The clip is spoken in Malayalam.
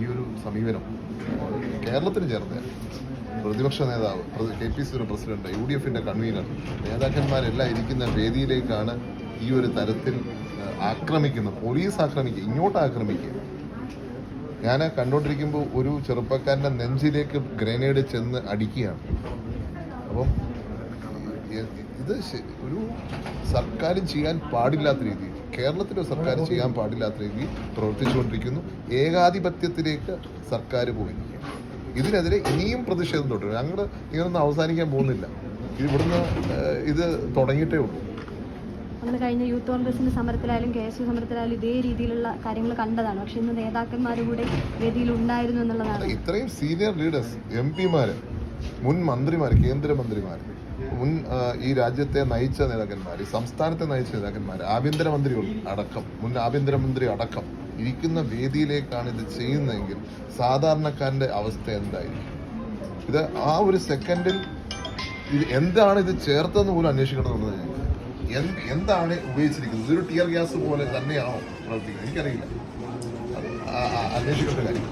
ഈ ഒരു സമീപനം കേരളത്തിന് ചേർന്ന പ്രതിപക്ഷ നേതാവ് കെ പി സിയുടെ പ്രസിഡന്റ് യു ഡി എഫിന്റെ കൺവീനർ നേതാക്കന്മാരെല്ലാം ഇരിക്കുന്ന വേദിയിലേക്കാണ് ഈ ഒരു തരത്തിൽ ആക്രമിക്കുന്നത്. പോലീസ് ആക്രമിക്കുക ഇങ്ങോട്ട് ആക്രമിക്കുക. ഞാൻ കണ്ടുകൊണ്ടിരിക്കുമ്പോൾ ഒരു ചെറുപ്പക്കാരന്റെ നെഞ്ചിലേക്ക് ഗ്രനേഡ് ചെന്ന് അടിക്കുകയാണ്. അപ്പം ഇത് ഒരു സർക്കാരും ചെയ്യാൻ പാടില്ലാത്ത രീതിയിൽ കേരളത്തിലെ സർക്കാർ ചെയ്യാൻ പാടില്ലാത്ത രീതിയിൽ പ്രവർത്തിച്ചുകൊണ്ടിരിക്കുന്നു. ഏകാധിപത്യത്തിലേക്ക് സർക്കാർ പോയി. ഇതിനെതിരെ ഇനിയും പ്രതിഷേധം തുടരും. ഞങ്ങൾ ഇങ്ങനൊന്നും അവസാനിക്കാൻ പോകുന്നില്ല. ഇവിടുന്ന് ഇത് തുടങ്ങിയിട്ടേ ഉള്ളൂ. നമ്മൾ കഴിഞ്ഞ യൂത്ത് കോൺഗ്രസിന്റെ സമരത്തിലായാലും കെ എസ് യു സമരത്തിലായാലും ഇതേ രീതിയിലുള്ള കാര്യങ്ങൾ കണ്ടതാണ്. പക്ഷെ ഇന്ന് നേതാക്കന്മാർ കൂടെ വേദിയിൽ ഉണ്ടായിരുന്നു എന്നുള്ളതാണ്. ഇത്രയും സീനിയർ ലീഡേഴ്സ് എം പിമാര് മുൻ മന്ത്രിമാർ കേന്ദ്രമന്ത്രിമാർ മുൻ ഈ രാജ്യത്തെ നയിച്ച നേതാക്കന്മാർ ഈ സംസ്ഥാനത്തെ നയിച്ച നേതാക്കന്മാർ ആഭ്യന്തരമന്ത്രി അടക്കം മുൻ ആഭ്യന്തരമന്ത്രി അടക്കം ഇരിക്കുന്ന വേദിയിലേക്കാണ് ഇത് ചെയ്യുന്നതെങ്കിൽ സാധാരണക്കാരന്റെ അവസ്ഥ എന്തായിരിക്കും? ഇത് ആ ഒരു സെക്കൻഡിൽ ഇത് എന്താണ് ഇത് ചേർത്തതെന്ന് പോലും അന്വേഷിക്കണമെന്ന് എന്താണ് ഉപയോഗിച്ചിരിക്കുന്നത്? ഇതൊരു ടിയർ ഗ്യാസ് പോലെ തന്നെയാണോ പ്രവർത്തിക്കുന്നത്? എനിക്കറിയില്ല. അന്വേഷിക്കേണ്ട കാര്യം.